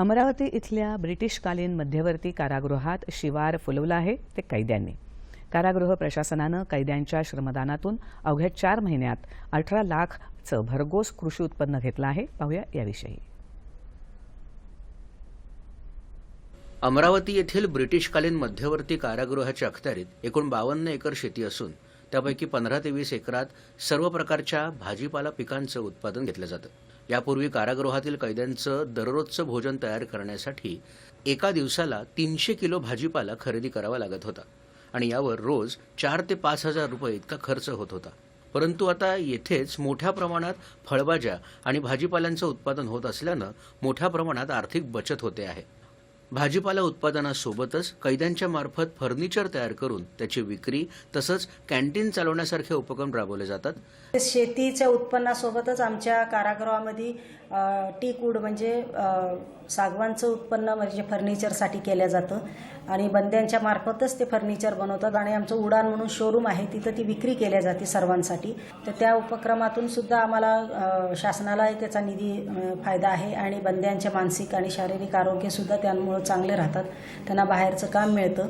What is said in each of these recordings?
अमरावती इथल्या ब्रिटिशकालीन मध्यवर्ती कारागृहात शिवार फुलवला आहे ते कैद्यांनी. कारागृह प्रशासनानं कैद्यांच्या श्रमदानातून अवघ्या चार महिन्यात अठरा लाखचं भरघोस कृषी उत्पन्न घेतलं आहे. पाहूया याविषयी. अमरावती येथील ब्रिटिशकालीन मध्यवर्ती कारागृहाच्या अखत्यारीत एकूण बावन्न एकर शेती असून त्यापैकी पंधरा ते वीस एकरात सर्व प्रकारच्या भाजीपाला पिकांचं उत्पादन घेतलं जातं. यापूर्वी कारागृहातील कैद्यांचं दररोजचं भोजन तयार करण्यासाठी एका दिवसाला तीनशे किलो भाजीपाला खरेदी करावा लागत होता. आणि यावर रोज चार ते पाच हजार रुपये इतका खर्च होत होता. परंतु आता येथेच मोठ्या प्रमाणात फळभाज्या आणि भाजीपाल्यांचं उत्पादन होत असल्यानं मोठ्या प्रमाणात आर्थिक बचत होते आहे. भाजीपाला उत्पादनासोबतच कैद्यांच्या मार्फत फर्निचर तयार करून त्याची विक्री तसंच कॅन्टीन चालवण्यासारखे उपक्रम राबवले जातात. शेतीच्या उत्पन्नासोबतच आमच्या कारागृहामध्ये टीकूड म्हणजे सागवानचं उत्पन्न म्हणजे फर्निचरसाठी केलं जातं. आणि बंद्यांच्या मार्फतच ते फर्निचर बनवतात आणि आमचं उडान म्हणून शोरूम आहे तिथं ती विक्री केल्या जाते सर्वांसाठी. तर त्या उपक्रमातून सुद्धा आम्हाला शासनाला त्याचा निधी फायदा आहे आणि बंद्यांचे मानसिक आणि शारीरिक आरोग्यसुद्धा त्यामुळं चांगले राहतात. त्यांना बाहेरचं काम मिळतं.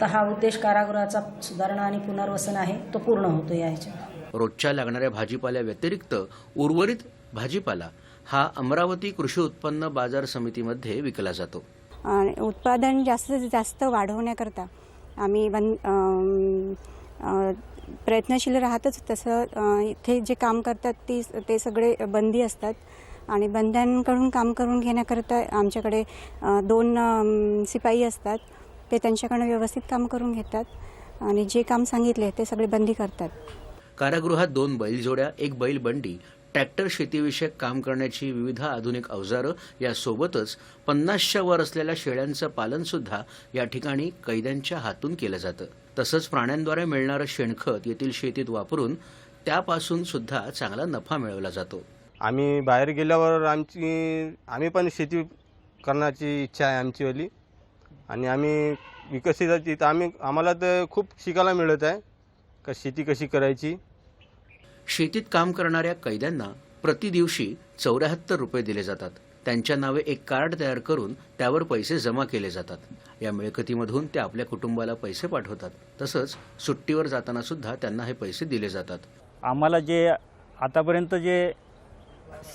तर हा उद्देश कारागृहाचा सुधारणा आणि पुनर्वसन आहे तो पूर्ण होतो या ह्याच्या रोजच्या लागणाऱ्या भाजीपाल्या व्यतिरिक्त उर्वरित भाजीपाला हा अमरावती कृषी उत्पन्न बाजार समितीमध्ये विकला जातो. आणि उत्पादन जास्तीत जास्त वाढवण्याकरता आम्ही प्रयत्नशील राहतच तसं इथे जे काम करतात ती ते सगळे बंदी असतात. आणि बंद्यांकडून काम करून घेण्याकरिता आमच्याकडे दोन सिपाई शिपाई असतात. ते त्यांच्याकडनं व्यवस्थित काम करून घेतात आणि जे काम सांगितले ते सगळे बंदी करतात. कारागृहात दोन बैलजोड्या एक बैल बंडी ट्रॅक्टर शेतीविषयक काम करण्याची विविध आधुनिक अवजारं यासोबतच पन्नासच्या वर असलेल्या शेळ्यांचं पालन सुद्धा या ठिकाणी कैद्यांच्या हातून केलं जातं. तसंच प्राण्यांद्वारे मिळणारं शेणखत येथील शेतीत वापरून त्यापासून सुद्धा चांगला नफा मिळवला जातो. आम्ही बाहेर गेल्यावर आमची आम्ही पण शेती करण्याची इच्छा आहे आमचीवाली आणि आम्ही विकसित तिथं. आम्ही आम्हाला तर खूप शिकायला मिळत आहे का शेती कशी करायची. शेतीत काम करणाऱ्या कैद्यांना प्रति दिवशी चौऱ्याहत्तर रुपये दिले जातात. त्यांच्या नावे एक कार्ड तयार करून त्यावर पैसे जमा केले जातात. या मिळकतीमधून ते आपल्या कुटुंबाला पैसे पाठवतात. तसंच सुट्टीवर जाताना सुद्धा त्यांना हे पैसे दिले जातात. आम्हाला जे आतापर्यंत जे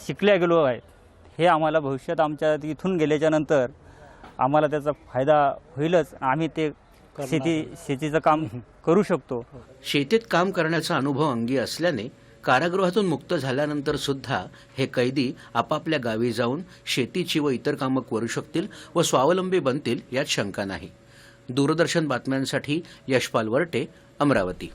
शिकल्या गेलो आहेत हे आम्हाला भविष्यात आमच्या इथून गेल्याच्यानंतर आम्हाला त्याचा फायदा होईलच. आम्ही ते शेती शेतीचं काम करू शकतो. शेतीत काम करण्याचा अनुभव अंगी असल्याने कारागृहातून मुक्त झाल्यानंतर सुद्धा हे कैदी आपापल्या गावी जाऊन शेतीची व इतर कामं करू शकतील व स्वावलंबी बनतील यात शंका नाही. दूरदर्शन बातम्यांसाठी यशपाल वरटे अमरावती.